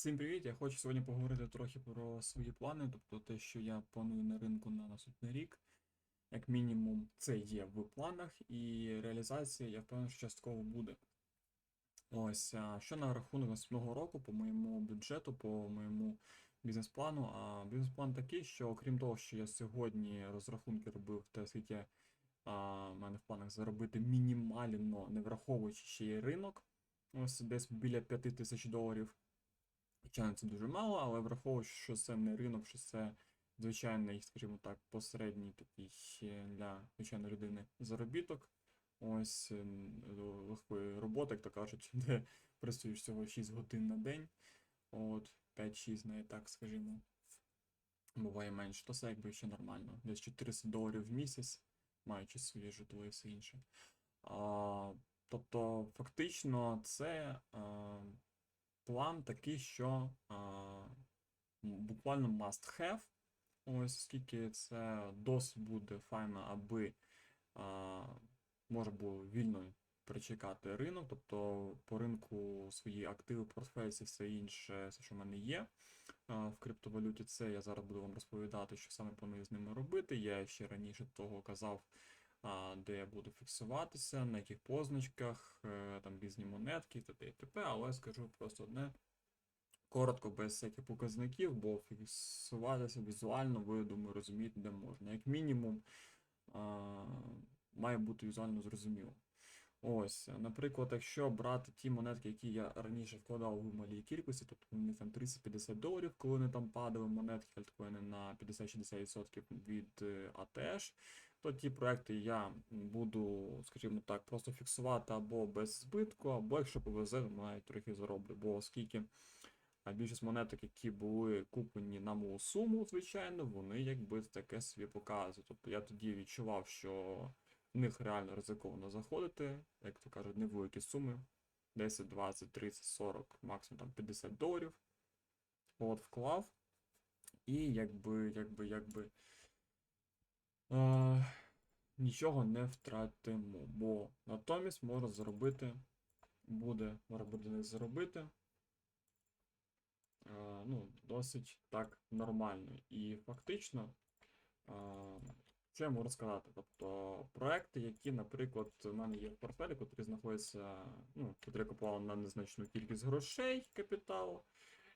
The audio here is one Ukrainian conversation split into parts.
Всім привіт! Я хочу сьогодні поговорити трохи про свої плани, тобто те, що я планую на ринку на наступний рік. Як мінімум, це є в планах, і реалізація, я впевнений, що частково буде. Ось, а що на рахунок наступного року по моєму бюджету, по моєму бізнес-плану. А бізнес-план такий, що окрім того, що я сьогодні розрахунки робив, те, скільки а, в мене в планах заробити мінімально, не враховуючи ще й ринок, ось десь біля 5 тисяч доларів. Звичайно, це дуже мало, але враховуючи, що це не ринок, що це звичайний, скажімо так, посередній такий ще для звичайної людини заробіток. Ось ем, легкої роботи, як то кажуть, де працюєш всього 6 годин на день. От, 5-6, навіть так скажімо. Буває менше, то це якби ще нормально. Десь 400 доларів в місяць, маючи своє житло і все інше. А, тобто, фактично, це. А, план такий, що буквально must have. Ось оскільки це досить буде файно, аби можна було вільно перечекати ринок, тобто по ринку свої активи, портфелі, і все інше, все, що в мене є в криптовалюті, це я зараз буду вам розповідати, що саме планую з ними робити. Я ще раніше того казав, де я буду фіксуватися, на яких позначках, е, там різні монетки, і і т.п. Але скажу просто одне коротко, без всяких показників, бо фіксуватися візуально, ви думаю, розумієте, де можна. Як мінімум, має бути візуально зрозуміло. Ось, наприклад, якщо брати ті монетки, які я раніше вкладав в малій кількості, тобто вони там 30-50 доларів, коли вони там падали монетки альткоїни на 50-60% від е, ATH, то ті проекти я буду, скажімо так, просто фіксувати або без збитку, або якщо повезе, навіть трохи зароблю. Бо оскільки більшість монеток, які були куплені на мою суму, звичайно, вони якби таке собі показують. Тобто я тоді відчував, що в них реально ризиковано заходити, як то кажуть, невеликі суми. 10, 20, 30, 40, максимум там 50 доларів. От, вклав. І якби, якби, якби. Е, нічого не втратимо, бо натомість можна заробити, буде, можна буде не заробити. е, ну, досить так нормально. І фактично, е, що я можу сказати? Тобто проекти, які, наприклад, у мене є в портфелі, котрі знаходяться, ну, котрі я купував на незначну кількість грошей капіталу.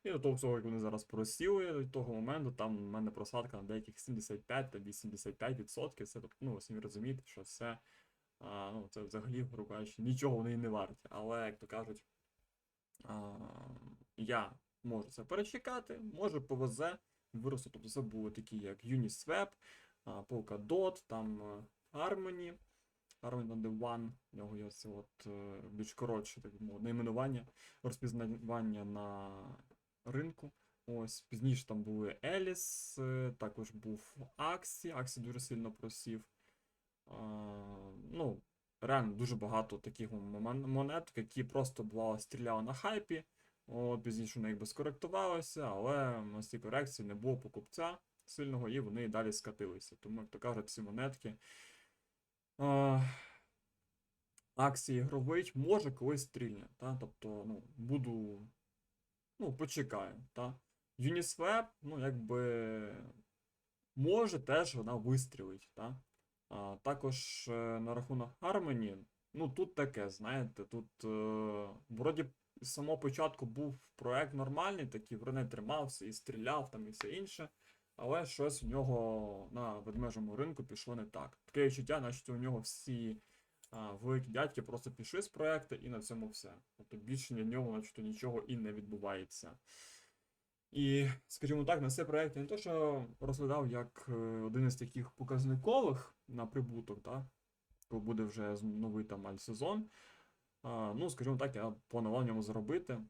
І до того як вони зараз просіли до того моменту, там у мене просадка на деяких 75 та 85%. Це, тобто, ну, самі розумієте, що все, а, ну, це взагалі, грубо кажучи, нічого вони не варті. Але, як то кажуть, а, я можу це перечекати, може повезе, виросту, тобто це були такі, як Uniswap, Polkadot, там е, Harmony, Harmony on the One, в нього є це от е, більш коротше, так би найменування, розпізнавання на ринку. Ось, пізніше там були Еліс, е, також був Аксі, Аксі дуже сильно просів. А, ну, реально дуже багато таких монеток, які просто бувало стріляли на хайпі. От, пізніше вони якби скоректувалися, але на цій корекції не було покупця сильного, і вони і далі скатилися. Тому, як то кажуть, ці монетки. А, акції ігровий може колись стрільне. Та? Тобто, ну, буду. Ну, почекаю. Та? Uniswap, ну, якби. Може теж вона вистрілить. Та? А, також е, на рахунок Harmony, ну тут таке, знаєте, тут е, вроді з самого початку був проект нормальний, такий вроде тримався і стріляв там і все інше. Але щось у нього на ведмежому ринку пішло не так. Таке відчуття, наче у нього всі великі дядьки просто пішли з проекту і на цьому все. Тобто більше для нього начебто нічого і не відбувається. І, скажімо так, на цей проект я не то, що розглядав як е, один із таких показникових на прибуток, так? коли буде вже новий там альсезон. Ну, скажімо так, я планував в ньому заробити.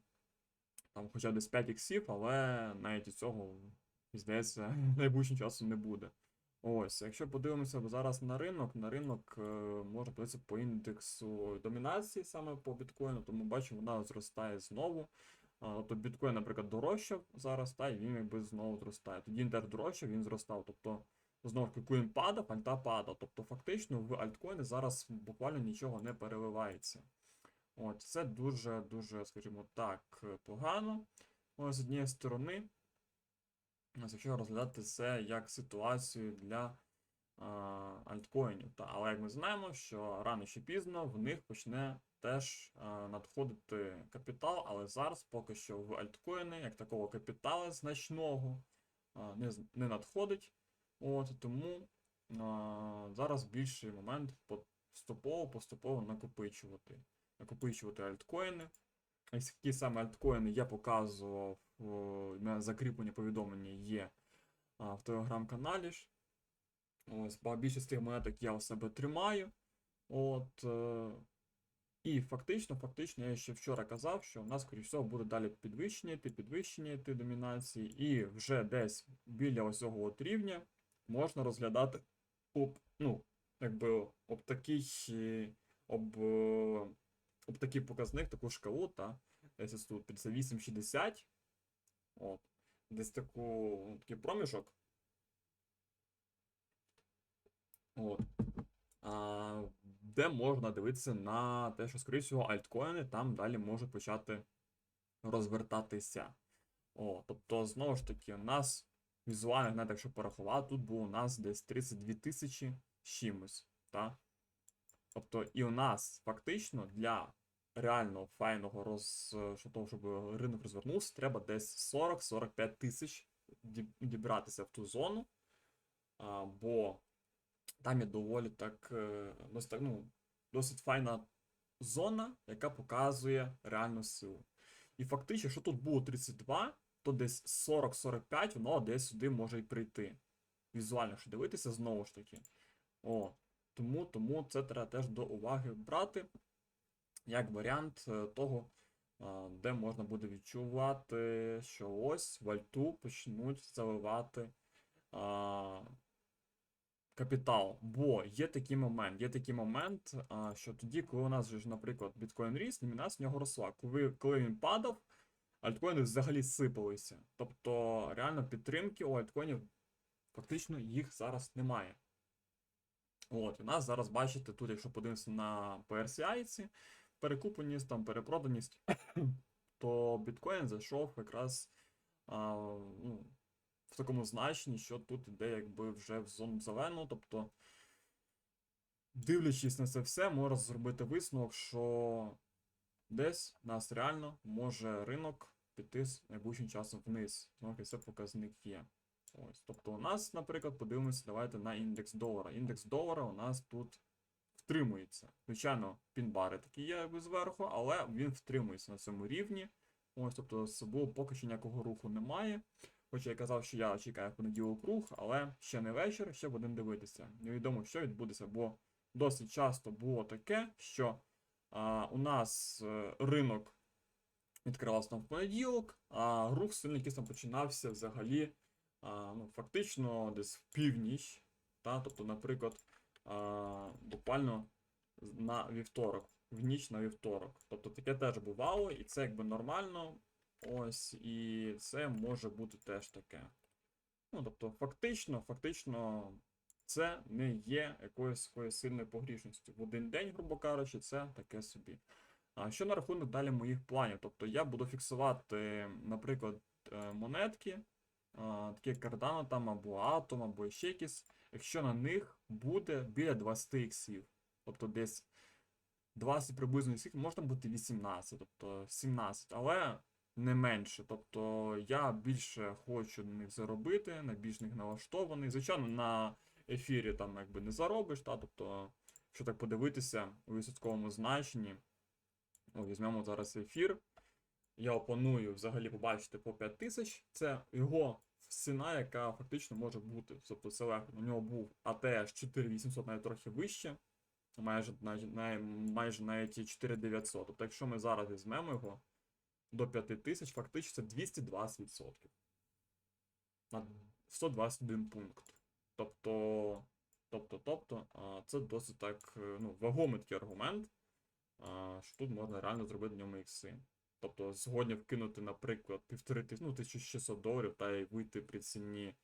Там хоча десь 5 іксів, але навіть і цього, здається, найближчим часом не буде. Ось, якщо подивимося зараз на ринок, на ринок е, можна подивитися по індексу домінації саме по біткоїну, тому бачимо, вона зростає знову. Тобто біткоін, наприклад, дорожчав зараз, та і він якби знову зростає. Тоді він теж дорожчав, він зростав. Тобто, знову він падав, альта падав. Тобто, фактично в альткоїни зараз буквально нічого не переливається. От, це дуже-дуже, скажімо так, погано. З однієї сторони, якщо розглядати це як ситуацію для а, альткоїнів. Та, але як ми знаємо, що рано чи пізно в них почне теж а, надходити капітал, але зараз поки що в альткоїни як такого капіталу значного а, не, не надходить. От, тому а, зараз більший момент поступово поступово накопичувати. Накопичувати альткоїни. Які саме альткоїни я показував, мене закріплені повідомлення є в телеграм-каналі. Ось, більшість тих монеток я у себе тримаю. От, е, і фактично, фактично, я ще вчора казав, що у нас, скоріш всього, буде далі підвищення йти, підвищення йти домінації, і вже десь біля ось цього от рівня можна розглядати об, ну, якби, об такий, е, об, е, об такий показник, таку шкалу, та, десь тут 58-60, от, десь таку, такий проміжок, От. А, де можна дивитися на те, що, скоріше всього, альткоїни там далі можуть почати розвертатися. О, тобто, знову ж таки, у нас візуально, знаєте, якщо порахувати, тут було у нас десь 32 тисячі чимось. Тобто, і у нас фактично для реального файного роз... що того, щоб ринок розвернувся, треба десь 40-45 тисяч дібратися в ту зону. А, бо там є доволі так, е, досить, так, ну, досить файна зона, яка показує реальну силу. І фактично, що тут було 32, то десь 40-45 воно десь сюди може й прийти. Візуально, якщо дивитися, знову ж таки. О, тому, тому це треба теж до уваги брати, як варіант е, того, де можна буде відчувати, що ось в альту почнуть заливати. а, капітал. Бо є такий момент, є такий момент, а, що тоді, коли у нас же ж, наприклад, біткоін ріс, номінація в нього росла. Коли, коли він падав, альткоїни взагалі сипалися. Тобто реально підтримки у альткоїнів фактично їх зараз немає. От, у нас зараз, бачите, тут, якщо подивимося на PRCI, перекупленість, там перепроданість, то біткоін зайшов якраз а, ну, в такому значенні, що тут іде якби вже в зону зелену. Тобто, дивлячись на це все, можна зробити висновок, що десь нас реально може ринок піти з найближчим часом вниз. Таки, це показник є. Ось. Тобто, у нас, наприклад, подивимося, давайте на індекс долара. Індекс долара у нас тут втримується. Звичайно, пінбари такі є зверху, але він втримується на цьому рівні. Ось, тобто, з собою поки що ніякого руху немає. Хоча я казав, що я чекаю понеділок рух, але ще не вечір, ще будемо дивитися. Невідомо, що відбудеться, бо досить часто було таке, що а, у нас е, ринок відкривався в понеділок, а рух сильний якийсь там починався взагалі а, ну, фактично десь в північ. Та? Тобто, наприклад, а, буквально на вівторок, в ніч на вівторок. Тобто таке теж бувало, і це якби нормально. Ось, і це може бути теж таке. Ну, тобто, фактично, фактично, це не є якоюсь такою сильною погрішністю. В один день, грубо кажучи, це таке собі. А що на рахунок далі моїх планів? Тобто я буду фіксувати, наприклад, е, монетки, такі як Cardano там, або Atom, або ще якісь, якщо на них буде біля 20 іксів. Тобто десь 20 приблизно іксів, можна бути 18, тобто 17, але не менше. Тобто я більше хочу на них заробити, на більш них налаштований. Звичайно, на ефірі там якби не заробиш, та, тобто, якщо так подивитися у відсотковому значенні, о, візьмемо зараз ефір. Я планую взагалі побачити по 5 тисяч. Це його ціна, яка фактично може бути. Тобто це. У нього був ATH 4800, навіть трохи вище. Майже, най- майже навіть 4900. Тобто, якщо ми зараз візьмемо його до 5000, фактично це 220%. На 121 пункт. Тобто, тобто, тобто, це досить так е, ну, вагомий такий аргумент, що тут можна реально зробити на ньому ікси. Тобто сьогодні вкинути, наприклад, півтори тисяч, ну, 1600 доларів та й вийти при ціні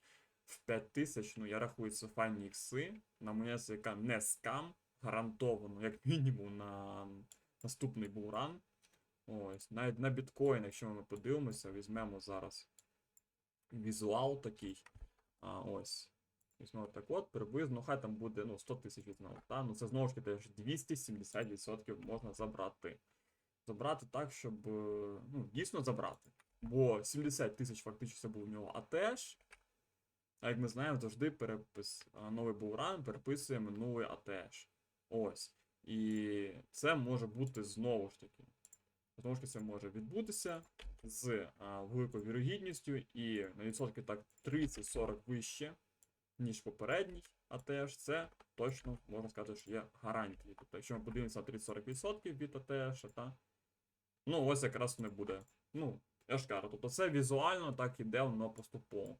в 5000, ну я рахую це файні ікси. На монеті, яка не скам, гарантовано, як мінімум, на наступний булран. Ось, навіть на біткоін, якщо ми подивимося, візьмемо зараз візуал такий. А, ось. Візьмемо так от, приблизно, хай там буде ну, 100 тисяч візьмемо. Та? Ну це знову ж таки 270% можна забрати. Забрати так, щоб е, ну, дійсно забрати. Бо 70 тисяч фактично був у нього АТШ. А як ми знаємо, завжди перепис, новий булран переписує минулий АТШ. Ось. І це може бути знову ж таки. Знову ж це може відбутися з а, великою вірогідністю і на відсотки так 30-40 вище, ніж попередній АТШ, це точно можна сказати, що є гарантії. Тобто, якщо ми подивимося на 30-40% від АТШ, та, ну ось якраз не буде. Ну, я ж кажу, тобто це візуально так іде воно поступово.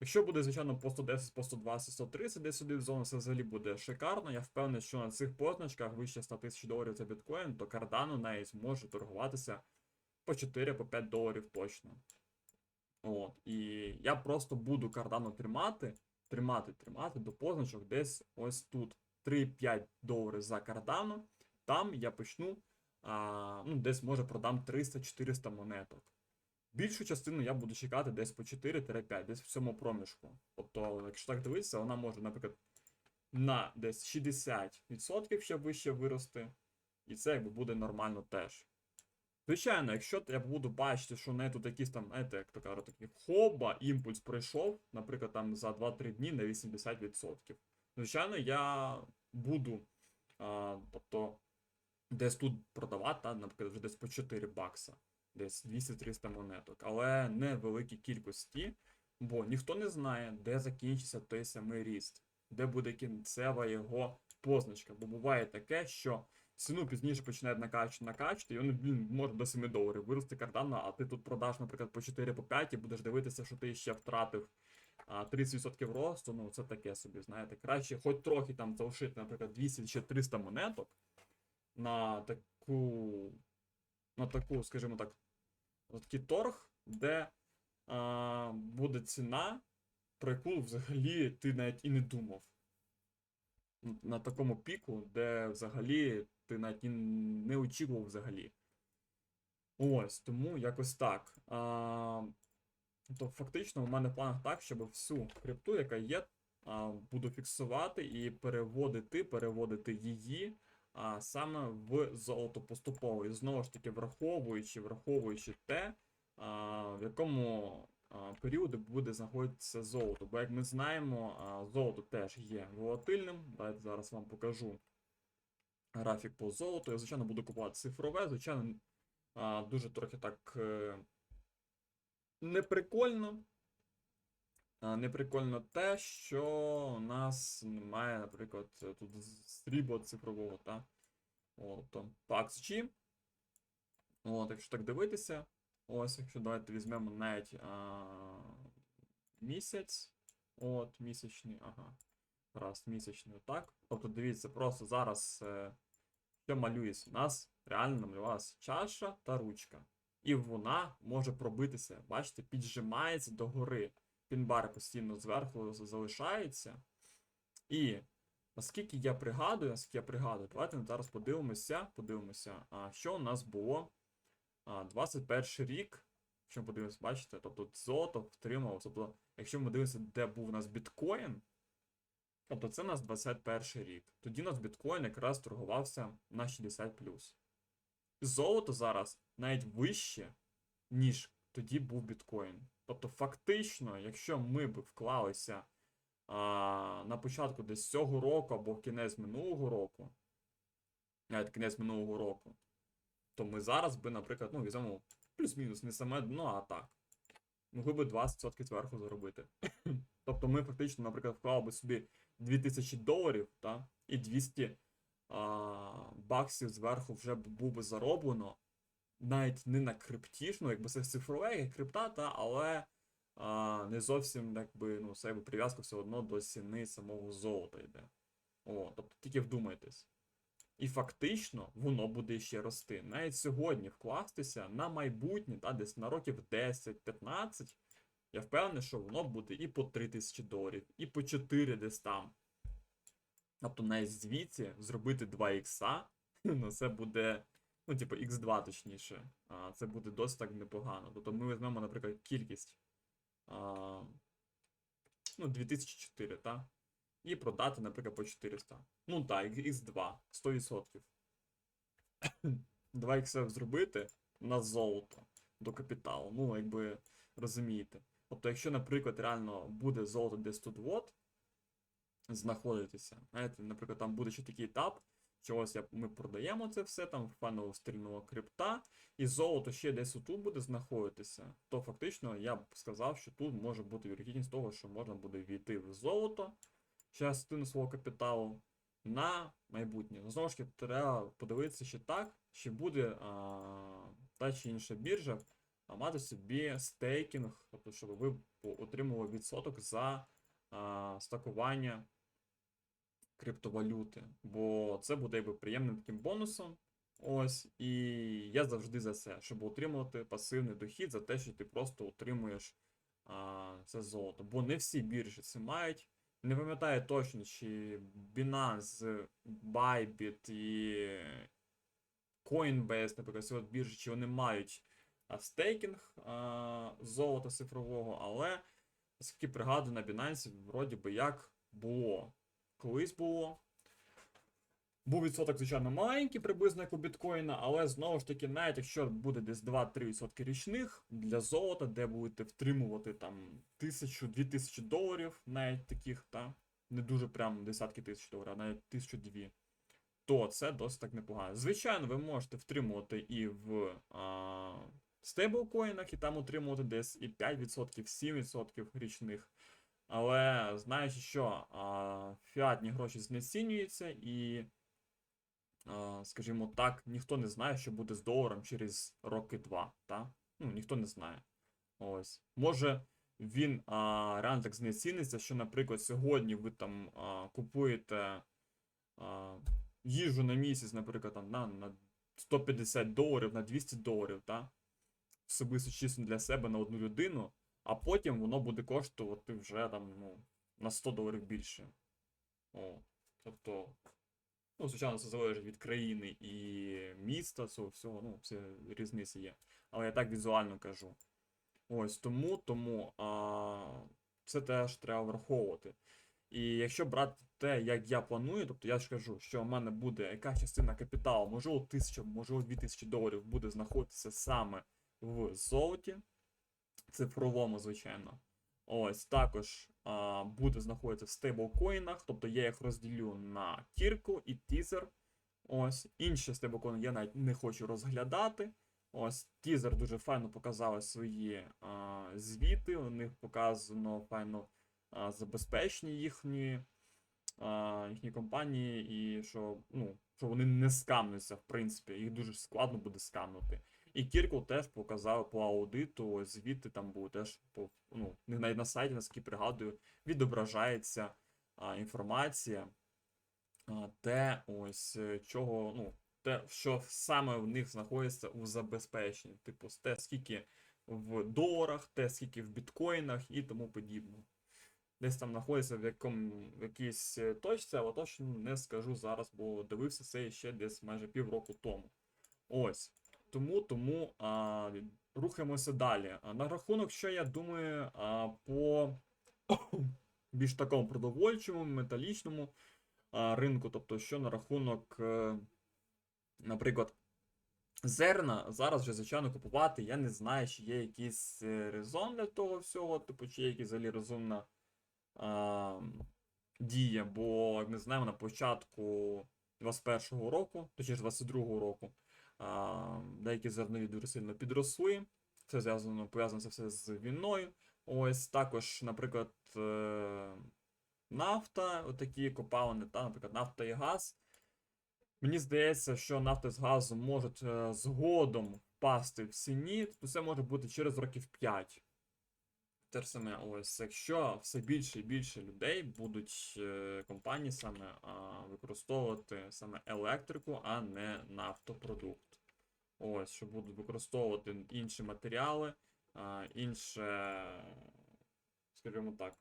Якщо буде, звичайно, по 110, по 120, 130 десь сюди в зону, це взагалі буде шикарно. Я впевнений, що на цих позначках вище 100 тисяч доларів за біткоін, то Cardano навіть може торгуватися по 4-5 доларів точно. От. І я просто буду Cardano тримати, тримати, тримати до позначок десь ось тут 3-5 доларів за Cardano. Там я почну, а, ну, десь може продам 300-400 монеток. Більшу частину я буду чекати десь по 4-5, десь в цьому проміжку. Тобто, якщо так дивитися, вона може, наприклад, на десь 60% ще вище вирости. І це якби буде нормально теж. Звичайно, якщо я буду бачити, що не тут якісь там, знаєте, як то кажуть, такі хоба, імпульс пройшов, наприклад, там за 2-3 дні на 80%. Звичайно, я буду, а, тобто, десь тут продавати, та, наприклад, вже десь по 4 бакса десь 200-300 монеток, але не великій кількості, бо ніхто не знає, де закінчиться той самий ріст, де буде кінцева його позначка. Бо буває таке, що ціну пізніше починають накачувати, накачувати, і він може до 7 доларів вирости кардана, а ти тут продаш, наприклад, по 4 по 5 і будеш дивитися, що ти ще втратив а, 30% росту, ну це таке собі, знаєте. Краще хоч трохи там залишити, наприклад, 200 чи 300 монеток на таку, на таку, скажімо так, на такий торг, де а, буде ціна, про яку взагалі ти навіть і не думав. На такому піку, де взагалі ти навіть і не очікував взагалі. Ось, тому якось так. А, то фактично в мене в планах так, щоб всю крипту, яка є, а, буду фіксувати і переводити, переводити її а, саме в золото поступово. І знову ж таки, враховуючи, враховуючи те, а, в якому а, періоді буде знаходитися золото. Бо як ми знаємо, а, золото теж є волатильним. Давайте зараз вам покажу графік по золоту. Я, звичайно, буду купувати цифрове, звичайно, а, дуже трохи так е, неприкольно. Неприкольно те, що у нас немає, наприклад, тут срібла цифрового, та? От, там, PAX-G. От, якщо так дивитися, ось, якщо давайте візьмемо навіть а, місяць. От, місячний, ага. Раз, місячний, отак. Тобто, дивіться, просто зараз е, що малюється. У нас реально намалювалася чаша та ручка. І вона може пробитися, бачите, піджимається догори. Пінбар постійно зверху залишається. І наскільки я пригадую, наскільки я пригадую, давайте зараз подивимося, подивимося, а, що у нас було а, 21 рік. Якщо ми подивимося, бачите, тобто золото втрималося. Тобто, якщо ми дивимося, де був у нас біткоін, тобто це у нас 21 рік. Тоді у нас біткоін якраз торгувався на 60 Золото зараз навіть вище, ніж тоді був біткоін. Тобто, фактично, якщо ми б вклалися а, на початку десь цього року або кінець минулого року, навіть кінець минулого року, то ми зараз би, наприклад, ну, візьмемо плюс-мінус не саме дно, а так. Могли би 20% зверху заробити. тобто ми фактично, наприклад, вклали би собі 2000 доларів, та, і 200 а, баксів зверху вже б був би зароблено. Навіть не на крипті, ну, якби це цифрове, як крипта, та, але а, не зовсім якби, ну, це якби прив'язка все одно до ціни самого золота йде. О, тобто тільки вдумайтесь. І фактично воно буде ще рости. Навіть сьогодні вкластися на майбутнє, та, десь на років 10-15, я впевнений, що воно буде і по 3000 доларів, і по 4 десь там. Тобто навіть звідси зробити 2 ікса, ну це буде ну, типу, X2 точніше, а, це буде досить так непогано. Тобто ми візьмемо, наприклад, кількість а, ну, 2004, так? І продати, наприклад, по 400. Ну так, X2, 100%. 2 х зробити на золото до капіталу. Ну, якби розумієте. Тобто, якщо, наприклад, реально буде золото десь тут от знаходитися, знаєте, наприклад, там буде ще такий етап, що ось я, ми продаємо це все, там фаново стрільного крипта, і золото ще десь отут буде знаходитися, то фактично я б сказав, що тут може бути вірогідність того, що можна буде війти в золото, частину свого капіталу на майбутнє. Ну, Знову ж таки, треба подивитися ще так, чи буде а, та чи інша біржа а, мати собі стейкінг, тобто, щоб ви отримували відсоток за а, стакування криптовалюти. Бо це буде якби приємним таким бонусом. Ось, і я завжди за це, щоб отримувати пасивний дохід за те, що ти просто отримуєш а, це золото. Бо не всі біржі це мають. Не пам'ятаю точно, чи Binance, Bybit і Coinbase, наприклад, от біржі, чи вони мають стейкінг а, золота цифрового, але наскільки пригадую, на Binance вроді би як було. Колись було. Був відсоток, звичайно, маленький, приблизно як у біткоїна, але знову ж таки, навіть якщо буде десь 2-3% річних для золота, де будете втримувати там тисячу, 2000 доларів, навіть таких, та не дуже прям десятки тисяч доларів, а навіть тисячу дві, то це досить так непогано. Звичайно, ви можете втримувати і в а, стейблкоїнах, і там отримувати десь і 5%, 7% річних. Але знаючи, що фіатні гроші знецінюються, і, скажімо так, ніхто не знає, що буде з доларом через роки два. Та? Ну, ніхто не знає. Ось. Може, він а, реально так знеціниться, що, наприклад, сьогодні ви там а, купуєте а, їжу на місяць, наприклад, там, на, на 150 доларів, на 200 доларів, та? особисто чисто для себе на одну людину а потім воно буде коштувати вже там, ну, на 100 доларів більше. О, тобто, ну, звичайно, це залежить від країни і міста, цього всього, ну, це різниці є. Але я так візуально кажу. Ось тому, тому а, це теж треба враховувати. І якщо брати те, як я планую, тобто я ж кажу, що в мене буде якась частина капіталу, можливо, 1000, можливо, 2000 доларів буде знаходитися саме в золоті цифровому, звичайно. Ось також а, буде знаходитися в стейблкоїнах, тобто я їх розділю на кірку і тізер. Ось інші стейблкоїни я навіть не хочу розглядати. Ось тізер дуже файно показали свої а, звіти. У них показано файно а, забезпечені їхні, а, їхні компанії, і що, ну, що вони не скамнуться, в принципі, їх дуже складно буде скамнути. І Кіркл теж показав по аудиту, звідти там був теж по ну, навіть на сайті, наскільки пригадую, відображається а, інформація, а, те, ось е, чого, ну, те, що саме в них знаходиться у забезпеченні. Типу, те, скільки в доларах, те, скільки в біткоїнах і тому подібне. Десь там знаходиться в якому в якійсь е, точці, але точно не скажу зараз, бо дивився це ще десь майже півроку тому. Ось. Тому тому а, рухаємося далі. А, на рахунок, що я думаю, а, по більш такому продовольчому, металічному а, ринку, тобто, що на рахунок, е, наприклад, зерна зараз вже, звичайно, купувати. Я не знаю, чи є якийсь е, резон для того всього, типу, чи є якась взагалі розумна а, дія, бо, як ми знаємо, на початку 21-го року, точніше 22-го року. Деякі зернові дуже сильно підросли. Це зв'язано пов'язано це все з війною. Ось також, наприклад, е, нафта, отакі копалини, та, наприклад, нафта і газ. Мені здається, що нафта з газом можуть е, згодом впасти в ціні, то це може бути через років 5. Те ж саме, ось, якщо все більше і більше людей будуть е, компанії саме використовувати саме електрику, а не нафтопродукт. Ось, що будуть використовувати інші матеріали, інше, скажімо так.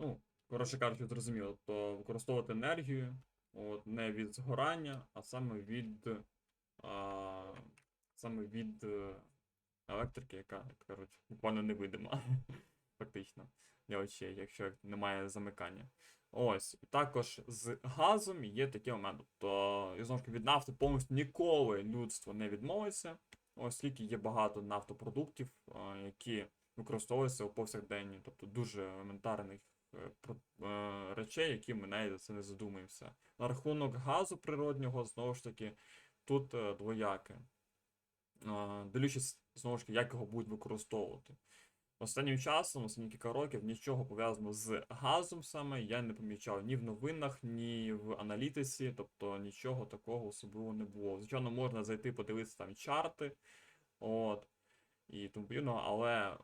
Ну, коротше кажучи, зрозуміло, то використовувати енергію, От, не від згорання, а саме від, а, саме від е, електрики, яка, як кажуть, буквально невидима, фактично, для очей, якщо немає замикання. Ось, і також з газом є такий момент. Тобто, і знову ж таки, від нафти повністю ніколи людство не відмовиться, оскільки є багато нафтопродуктів, які використовуються у повсякденні, тобто дуже елементарних е, е, речей, які ми навіть це не задумуємося. На рахунок газу природнього, знову ж таки, тут е, двояке. Дивлячись, знову ж таки, як його будуть використовувати. Останнім часом, останні кілька років, нічого пов'язаного з газом саме я не помічав ні в новинах, ні в аналітиці, тобто нічого такого особливо не було. Звичайно, можна зайти подивитися там чарти, от, і тому подібного, але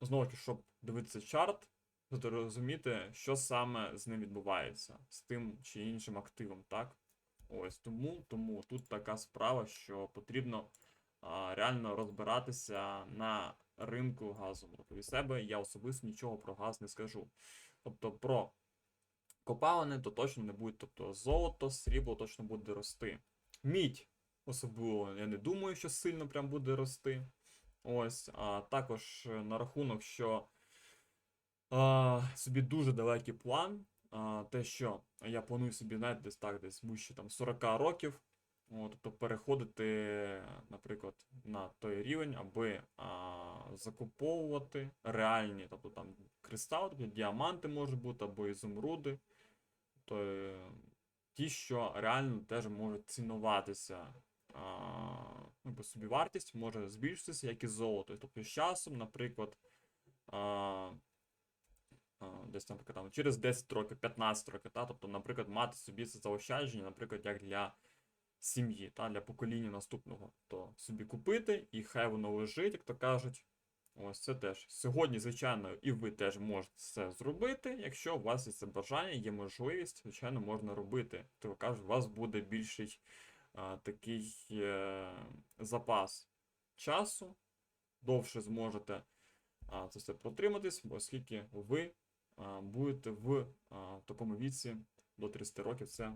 знову ж щоб дивитися чарт, то розуміти, що саме з ним відбувається, з тим чи іншим активом, так? Ось тому, тому тут така справа, що потрібно а, реально розбиратися на ринку газу. Тобто від себе я особисто нічого про газ не скажу. Тобто про копалини то точно не буде. Тобто золото, срібло точно буде рости. Мідь особливо, я не думаю, що сильно прям буде рости. Ось, а також е, на рахунок, що а, собі дуже далекий план. А, те, що я планую собі, знаєте, десь так, десь вище там 40 років. О, тобто переходити, наприклад, на той рівень, аби а, закуповувати реальні, тобто там кристали, тобто діаманти можуть бути, або ізумруди. То, е, ті, що реально теж можуть цінуватися. А, ну, собівартість може збільшитися, як і золото. Тобто з часом, наприклад, а, десь, наприклад, там, через 10 років, 15 років, та, тобто, наприклад, мати собі це заощадження, наприклад, як для сім'ї, та, для покоління наступного, то собі купити, і хай воно лежить, як то кажуть. Ось це теж. Сьогодні, звичайно, і ви теж можете це зробити. Якщо у вас є це бажання, є можливість, звичайно, можна робити. То кажуть, у вас буде більший а, такий е, запас часу, довше зможете а, це все протриматись, оскільки ви а, будете в а, такому віці до 30 років це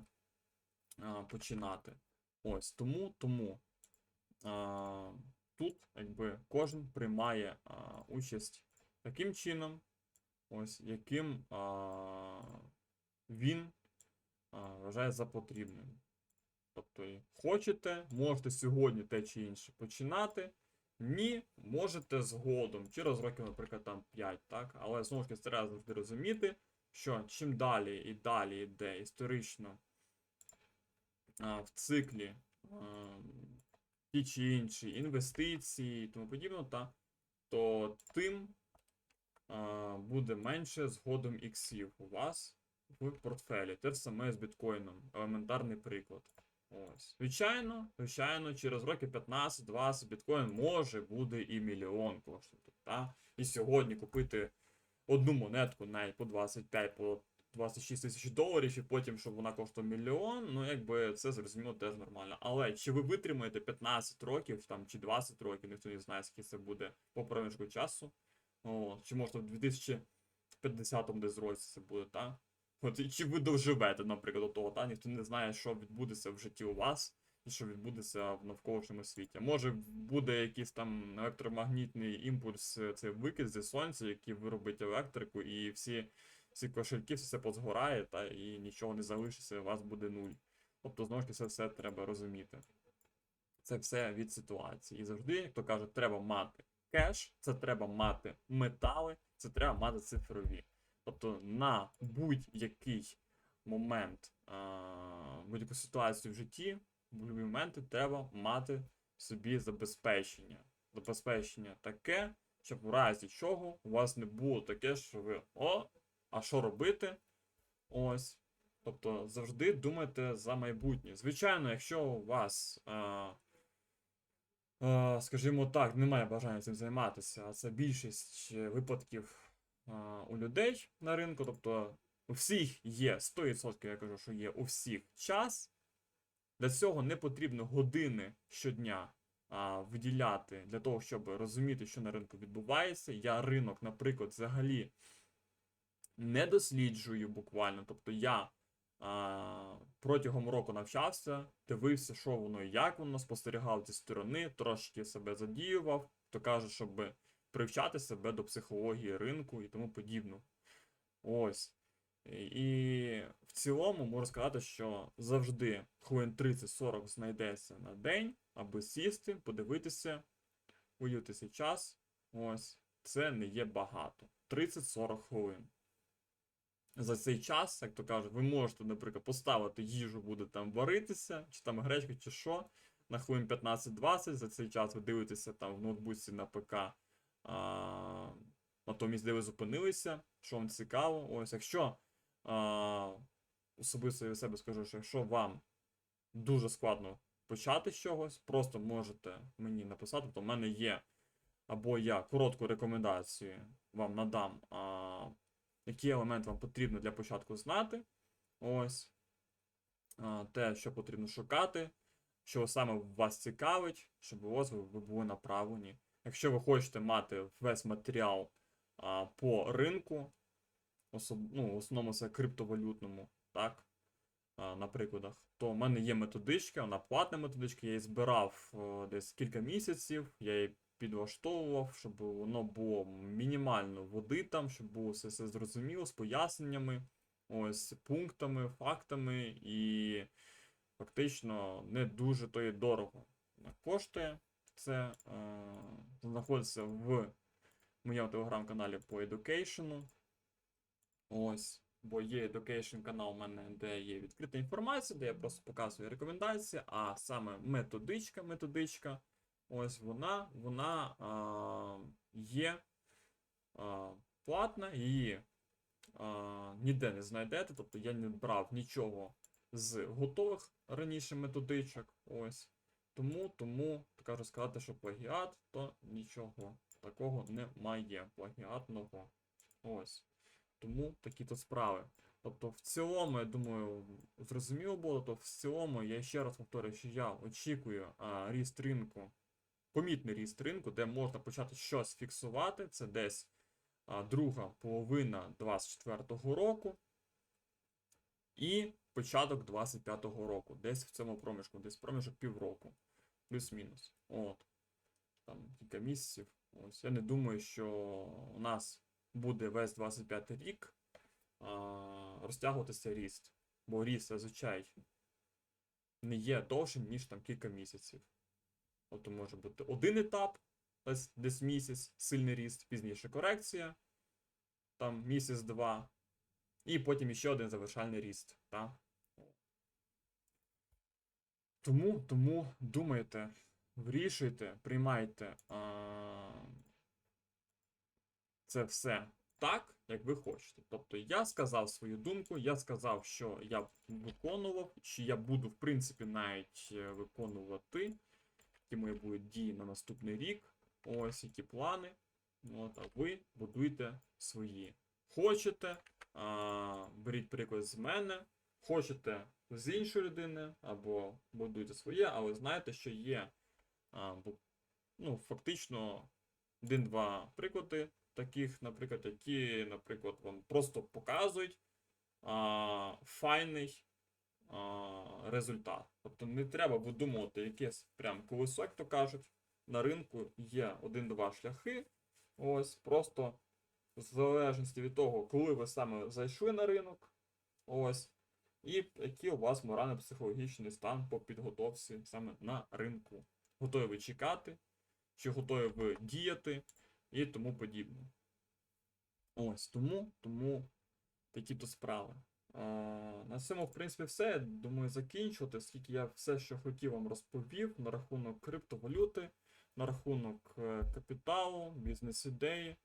а, починати. Ось тому, тому а, тут якби кожен приймає а, участь таким чином, ось яким а, він а, вважає за потрібним. Тобто, хочете, можете сьогодні те чи інше починати. Ні, можете згодом, через років, наприклад, там 5, так? Але знову ж таки треба завжди розуміти, що чим далі і далі йде історично в циклі ті чи інші інвестиції і тому подібне, та, то тим буде менше згодом іксів у вас в портфелі. Те саме з біткоїном. Елементарний приклад. Ось. Звичайно, звичайно, через років 15-20 біткоін може буде і мільйон коштувати. І сьогодні купити одну монетку навіть по 25, по 26 тисяч доларів, і потім, щоб вона коштувала мільйон, ну якби це зрозуміло теж нормально. Але чи ви витримаєте 15 років там, чи 20 років, ніхто не знає, скільки це буде по проміжку часу. О, чи може в 2050 десь році це буде, так? От, чи ви доживете, наприклад, до того, та ніхто не знає, що відбудеться в житті у вас, і що відбудеться в навколишньому світі. Може, буде якийсь там електромагнітний імпульс, е, це викид зі сонця, який виробить електрику, і всі, всі кошельки, все позгорає, та і нічого не залишиться, у вас буде нуль. Тобто, знову ж таки, це все треба розуміти. Це все від ситуації. І завжди, як то кажуть, треба мати кеш, це треба мати метали, це треба мати цифрові. Тобто на будь-який момент, будь-яку ситуацію в житті, в будь-які моменти треба мати собі забезпечення. Забезпечення таке, щоб в разі чого у вас не було таке, що ви о, а що робити? Ось. Тобто завжди думайте за майбутнє. Звичайно, якщо у вас, а, а, скажімо так, немає бажання цим займатися, а це більшість е, випадків а, у людей на ринку, тобто у всіх є 100%, я кажу, що є у всіх час. Для цього не потрібно години щодня а, виділяти для того, щоб розуміти, що на ринку відбувається. Я ринок, наприклад, взагалі не досліджую буквально. Тобто я а, протягом року навчався, дивився, що воно і як воно, спостерігав зі сторони, трошки себе задіював, то каже, щоб привчати себе до психології ринку і тому подібне. Ось. І в цілому можу сказати, що завжди хвилин 30-40 знайдеться на день, аби сісти, подивитися, цей час. Ось, це не є багато. 30-40 хвилин. За цей час, як то кажуть, ви можете, наприклад, поставити їжу, буде там варитися, чи там гречка, чи що, на хвилин 15-20. За цей час ви дивитеся там в ноутбуці на ПК. А, натомість, де ви зупинилися, що вам цікаво. Ось, якщо а, особисто я себе скажу, що якщо вам дуже складно почати з чогось, просто можете мені написати, то в мене є або я коротку рекомендацію вам надам, а, які елементи вам потрібно для початку знати. Ось а, те, що потрібно шукати, що саме вас цікавить, щоб у вас ви, були направлені. Якщо ви хочете мати весь матеріал а, по ринку, особ... ну, в основному це криптовалютному, так, а, на прикладах, то в мене є методичка, вона платна методичка, я її збирав о, десь кілька місяців, я її підлаштовував, щоб воно було мінімально води там, щоб було все, все зрозуміло з поясненнями, ось пунктами, фактами, і фактично не дуже то і дорого коштує. Це е, знаходиться в моєму телеграм-каналі по Education. Ось, бо є Education канал у мене, де є відкрита інформація, де я просто показую рекомендації, а саме методичка, методичка, ось вона, вона а, є а, платна, її а, ніде не знайдете, тобто я не брав нічого з готових раніше методичок. Ось. Тому, тому, кажу сказати, що плагіат, то нічого такого немає. Плагіатного. Ось. Тому такі то справи. Тобто, в цілому, я думаю, зрозуміло було, то в цілому, я ще раз повторюю, що я очікую а, ріст ринку, помітний ріст ринку, де можна почати щось фіксувати. Це десь друга половина 24-го року. І початок 25-го року. Десь в цьому проміжку, десь проміжок півроку. Плюс-мінус. От. Там кілька місяців. Ось. Я не думаю, що у нас буде весь 25 рік а, розтягуватися ріст. Бо ріст зазвичай не є довшим, ніж там кілька місяців. Тобто може бути один етап, десь, десь місяць, сильний ріст, пізніше корекція, там місяць-два, і потім ще один завершальний ріст. Та? Тому, тому думайте, вирішуйте, приймайте а, це все так, як ви хочете. Тобто я сказав свою думку, я сказав, що я виконував, чи я буду, в принципі, навіть е, виконувати, які мої будуть дії на наступний рік. Ось які плани. От, а ви будуйте свої. Хочете, а, беріть приклад з мене, хочете з іншої людини, або будуйте своє, але знаєте, що є а, ну, фактично один-два приклади таких, наприклад, які, наприклад, вам просто показують а, файний результат. Тобто не треба видумувати якесь прям колесо, як то кажуть. На ринку є один-два шляхи. Ось, просто в залежності від того, коли ви саме зайшли на ринок, ось, і який у вас морально-психологічний стан по підготовці саме на ринку. Готові ви чекати, чи готові ви діяти і тому подібне. Ось, тому, тому такі то справи. А, на цьому, в принципі, все. Я Думаю, закінчувати, оскільки я все, що хотів вам розповів на рахунок криптовалюти, на рахунок е, капіталу, бізнес-ідеї,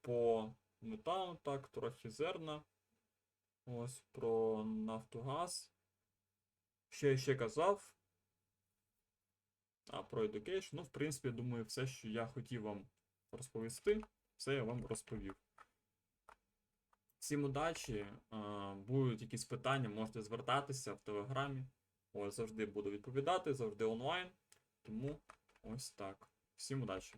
по металу, так, трохи зерна. Ось про Нафтогаз. Що я ще казав? А, про Education. Ну, в принципі, думаю, все, що я хотів вам розповісти, все я вам розповів. Всім удачі. Будуть якісь питання, можете звертатися в Телеграмі. Ось завжди буду відповідати, завжди онлайн. Тому ось так. Всім удачі.